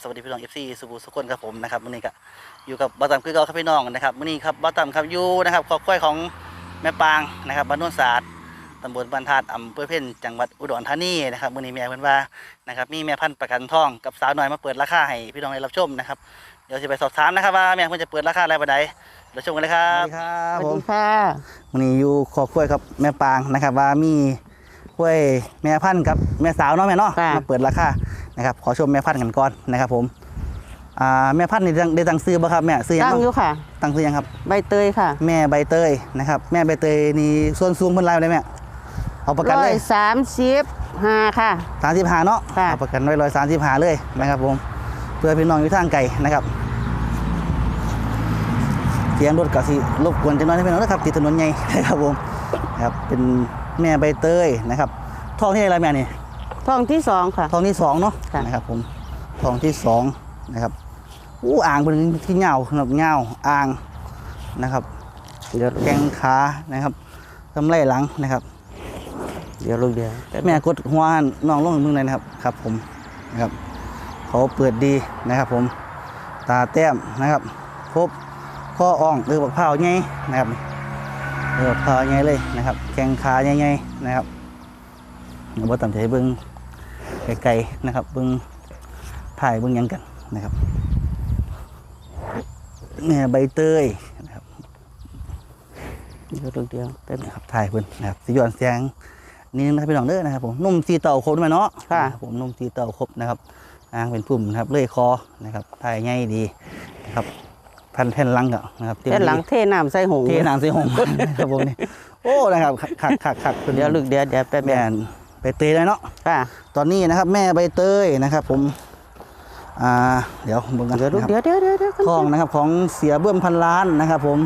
สวัสดีพี่น้องเอฟซีสุภูสุคนครับผมนะครับวันนี้ก็อยู่กับบ้าตำคือเก่าครับพี่น้องนะครับวันนี้ครับบ้าตำครับอยู่นะครับครอบครัวของแม่ปางนะครับบ้านโนนศาสตร์ตำบลบ้านธาตุอำเภอเพ่นจังหวัดอุดรธานีนะครับวันนี้แม่เพิ่อนว่านะครับมีแม่พันธุ์ประกันทองกับสาวน้อยมาเปิดราคาให้พี่น้องได้รับชมนะครับเดี๋ยวจะไปสอบถามนะครับว่าแม่เพิ่อนจะเปิดราคาอะไรบัดใดเดี๋ยวชมกันเลยครับครัสวัสผมดีค่ะวันนี้อยู่ครอบครัวกับแม่ปางนะครับว่ามี กล้วยแม่พันธุ์กับแม่สาวเนาะแม่เนาะค่ะมาเปิดราคานะครับขอชมแม่พันธุ์กันก่อนนะครับผมอ่าแม่พันธุ์นี่ได้ตั้งได้ตั้งซื้อบ่ครับแม่ซื้อยังตั้งบ่อยู่ค่ะ ตั้งซื้อยังครับ ใบเตยค่ะแม่ใบเตยนะครับแม่ใบเตยนี่ส่วนสูงเพิ่นไล่ได้แม่เอาประกันร้อเลยยสามสิบห้าค่ะ สามสิบห้าเนาะค่ะ เอาประกันไว้ร้อยสามสิบห้าเลยนะครับผมเพื่อพี่น้องอยู่ทางไกลนะครับเสียงรถก็สิรบกวนจังน้อยให้พี่น้องนะครับติดถนนใหญ่นะครับผมนะครับเป็น แม่ใบเตยนะครับท้องที่อะไรแม่นี่ท้องที่สองค่ะทองที่สองเนาะค่ะ นะครับผมทองที่สองนะครับอู้อ่างเป็นที่เงาสำหรับเงาอ่างนะครับเดี๋ยวแข้งขานะครับทำไรหลังนะครับ เดี๋ยวลูกเดียวแม่กดหัวน้องลงมึงเลยนะครับครับ ผมนะครับเขาเปิดดีนะครับ ผมตาแต้มนะครับครบข้ออ่องหรือบักเผาวใหญ่นะครับ หรือบักเผาวใหญ่เลยนะครับ แข้งขาใหญ่ๆนะครับเดี๋ยวบ่ตั้งใจเบิ่งไกลๆนะครับ เบิ่งถ่ายเบิ่งหยังกันนะครับแม่ใบเตยนะครับเดี๋ยวลูกเดียวแป๊บนะครับถ่ายเพิ่นนะครับสิย้อนแสงนี่นะครับพี่น้องเด้อนะครับผมนุ่มสีเต่าครบด้วยเนาะค่ะนะครับผมนุ่มสีเต่าครบนะครับอ่างเป็นปุ่มนะครับเลื่อยคอนะครับถ่ายง่ายดีนะครับ พันแผ่นหลังก็นะครับเตรียมแค่หลังดีเทน้ำใส่หงเทน้ำใส่หงนะครับผมนี่โอ้นะครับขักขักขักเดี๋ยวลูกเดียวเดี๋ยวแป๊บแม่นใบเตยเลยเนาะค่ะตอนนี้นะครับ แม่ใบเตยนะครับ ผมอ่าเดี๋ยวผมกันเดี๋ยวลูกนะครับเดียวเดี๋ยวเดี๋ยวเดี๋ยวทองนะครับ ของเสียเบิ่มพันล้านนะครับ ผม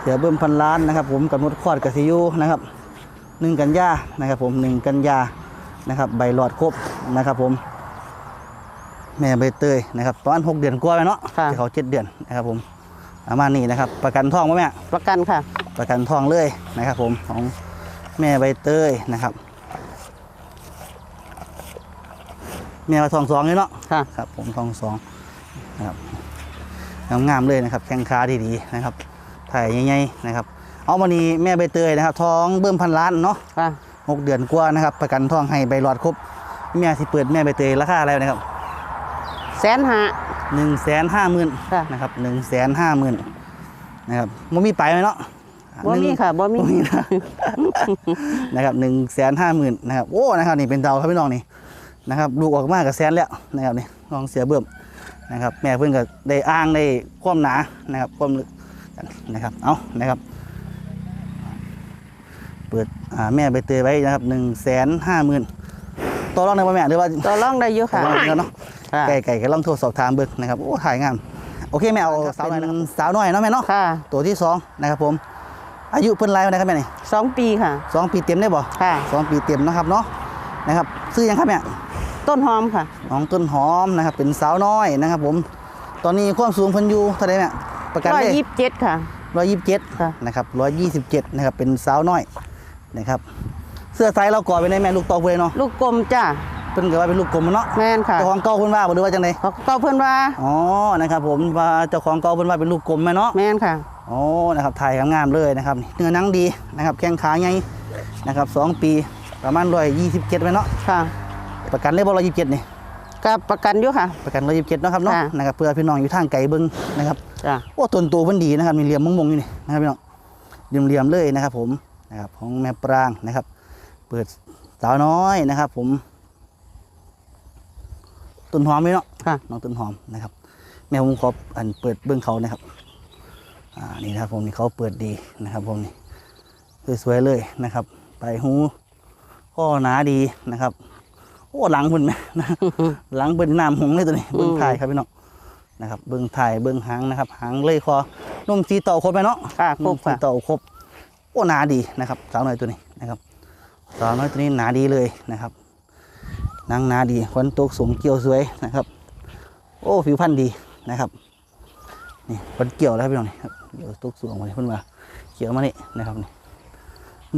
เสียเบิ่มพันล้านนะครับ ผมกำหนดคลอดกับซียูนะครับหนึ่งกันยานะครับ ผมหนึ่งกันยานะครับ ใบหลอดครบนะครับ ผม แม่ใบเตยนะครับประมาณหกเดือนกว่าไปเนาะค่ะ ที่เขาเจ็ดเดือนนะครับผมประมาณนี้นะครับ ประกันทองไหมแม่ ประกันค่ะ ประกันทองเลยนะครับผมของแม่ใบเตยนะครับ แม่ว่าทองสองเลยเนาะค่ะ ครับ ผมทองสองนะครับงามๆเลยนะครับ แข้งขาดีๆนะครับถ่ายใหญ่ๆนะครับ เอามานี้แม่ใบเตยนะครับท้องเบิ่มพันล้านเนาะค่ะ หกเดือนกว่านะครับ ประกันทองให้ใบหลอดครบแม่สิเปิดแม่ใบเตยราคาอะไรนะครับ แสนห้าหนึ่งแสนห้าหมื่นค่ะ นะครับหนึ่งแสนห้าหมื่นนะครับมันมีไปไหมเนาะบ่มีค่ะบ่มีบ่มีนะ นะครับหนึ่งแสนห้าหมื่นนะครับโอ้นะครับนี่เป็นเตาครับพี่น้องนี่นะครับลูกออกมากับแสนแล้วนะครับนี่น้องเสียเบิ่มนะครับแม่เพื่อนก็ได้อ้างได้ความหนานะครับความลึกนะครับเอานะครับ เปิดอ่าแม่ใบเตยไว้นะครับหนึ่งแสนห้าหมื่นต่อรองได้ป่ะแม่หรือว่า ต่อรองได้อยู่ต่อค่ะรองได้เนาะ ค่ะ ไก่ไก่ก็ลองโทรสอบถามเบิ่งนะครับโอ้ถ่ายงามโอเคแม่เอาสาวน้อยนะครับสาวน้อยเนาะแม่เนาะค่ะตัวที่สองนะครับผม อายุเพิ่นไรวันไหนครับแม่นี่สองปีค่ะ สองปีเต็มได้บ่ค่ะ สองปีเต็มนะครับเนาะนะครับซื้อยังครับแม่ ต้นหอมค่ะน้องต้นหอมนะครับเป็นสาวน้อยนะครับผม ตอนนี้ความสูงเพิ่นอยู่เท่าไหร่แม่ประกันร้อยได้ยี่สิบเจ็ดค่ะ ร้อยยี่สิบเจ็ดค่ะ นะครับร้อยยี่สิบเจ็ดนะครับเป็นสาวน้อยนะครับ เสื้อไซส์เราก่อไปในแม่ลูกโตเพื่อนเนาะลูกกลมจ้า เพิ่นก็ว่าเป็นลูกกลมเนาะแม่นค่ะเจ้าของเก่าเพิ่นว่าบ่หรือว่าจังไดเขาก็เพื่อนว่าอ๋อนะครับผมว่าเจ้าของเก่าเพิ่นว่าเป็นลูกกลมแม่เนาะแม่นค่ะโอ้นะครับถ่ายงามๆเลยนะครับเนื้อหนังดีนะครับแข้งขาใหญ่นะครับสองปีประมาณร้อยยี่สิบเจ็ดไปเนาะค่ะ ประกันเลยบ่ร้อยยี่สิบเจ็ดนี่กับประกันอยู่ค่ะ ประกันร้อยยี่สิบเจ็ดนาะครับเนาะค่ะนะครับเพื่อพี่น้องอยู่ทางไกลเบิ้งนะครับจ้าโอ้ต้นตัวเพิ่นดีนะครับมีเหลี่ยมมงๆอยู่นี่นะครับพี่น้องเหลี่ยมๆเลยนะครับผมนะครับของแม่ปรางนะครับ เปิดสาวน้อยนะครับ ผม ต้นหอมไหมเนาะค่ะ น้องต้นหอมนะครับ แม่ผมขออันเปิดเบื้องเขานะครับ อ่านี่นะครับผมนี่เขาเปิดดีนะครับผมนี่สวยๆเลยนะครับไปหูข้อหนาดีนะครับ โอ้หลังเพิ่นแม่นะหลังเป็นน้ำหงเลยตัวนี้เบื้องถ่ายครับพี่น้องนะครับ เบื้องถ่ายเบื้องหางนะครับหางเลยคอนุ่มสีเต่าครบไหมเนาะค่ะครนุ่บมสีค่ะ เต่าครบโอ้หนาดีนะครับ สาวน้อยตัวนี้นะครับ สาวน้อยตัวนี้หนาดีเลยนะครับ นางหนาดีขนตกสูงเกี่ยวสวยนะครับ โอ้ผิวพรรณดีนะครับนี่ขนเกี่ยวแล้วครับพี่น้องนี่ครับเกี่ยวตกสูงมาเลยเพิ่นว่าเกี่ยวมานี่นะครับนี่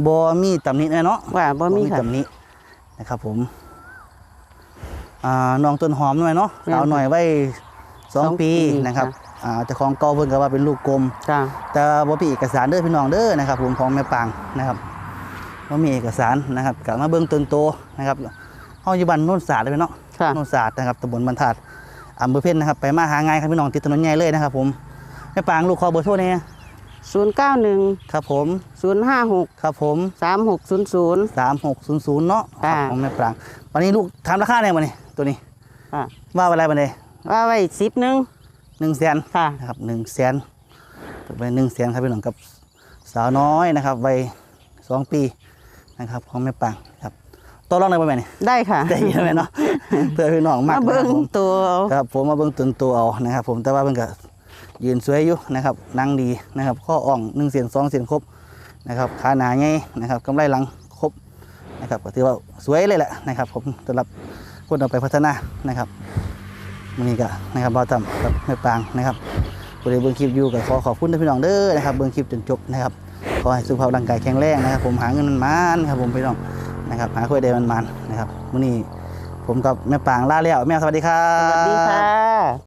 บอมีตำหนิแน่เนาะว่าบ่มีค่ะตำหนินะครับ ผมอ่าน้องต้นหอมหน่อยเนาะแม่นสาวหน่อยไว้สองสองปีปีนะครับอ่าเจ้าของเก่าเพิ่นก็ว่าเป็นลูกกลมจ้ะแต่บ่มีเอกสารเด้อพี่น้องเด้อนะครับ ผมของแม่ปางนะครับบ่มีเอกสารนะครับกลับมาเบิ่งต้นโตนะครับ เฮาอยู่บ้านโนนศาสตร์เลยเนาะค่ะ โนนศาสตร์นะครับตำบลบรรทัดอำเภอเพ็ญนะครับไปมาหาง่ายครับพี่น้องติดถนนใหญ่เลยนะครับผมแม่ปางลูกขอเบอร์โทรเนี่ยศูนย์เก้าหนึ่งครับผมศูนย์ห้าหกครับผมสามหกศูนย์ศูนย์ 3600เนาะคค่ะรับของแม่ปางวันนี้ลูกถามราคาเนี่ยวันนี้ตัวนี้ค่ะว่าอะไรบันนี้ว่าไว้สิบหนึ่งหนึ่งแสน ค่ะ นะครับหนึ่งแสนเปิดไปหนึ่งแสนครับพี่น้องกับสาวน้อยนะครับวัยสองปีนะครับของแม่ปางครับ ตัวรองได้ไหมเนี่ยได้ค่ะได้ยินไหมเนาะเพื่อพี่น้องมากมาเบิ้งนะครับผมตัวเอาครับผมมาเบิ้งตุนตัวเอานะครับ ผมแต่ว่าเพิ่นก็ยืนสวยอยู่นะครับนั่งดีนะครับข้ออ่องหนึ่งเสียนสองเสียนครบนะครับขาหนาไงนะครับกำไรหลังครบนะครับก็ถือว่าสวยเลยแหละนะครับ ผมสำหรับคนเอาไปพัฒนานะครับมันนี้ก็นะครับบ่าวต่ำกับแม่ปางนะครับผู้ใดเบิ่งคลิปอยู่ก็ขอขอบคุณท่านพี่น้องเด้อนะครับเบิ่งคลิปจนจบนะครับขอให้สุขภาพร่างกายแข็งแรงนะครับ ผมหาเงินมันมันๆครับผมพี่น้อง นะครับหาคุยเดมันมันนะครับมื้อนี้ผมกับแม่ปางลาแล้วแม่สวัสดีครัสวัสดีค่ะ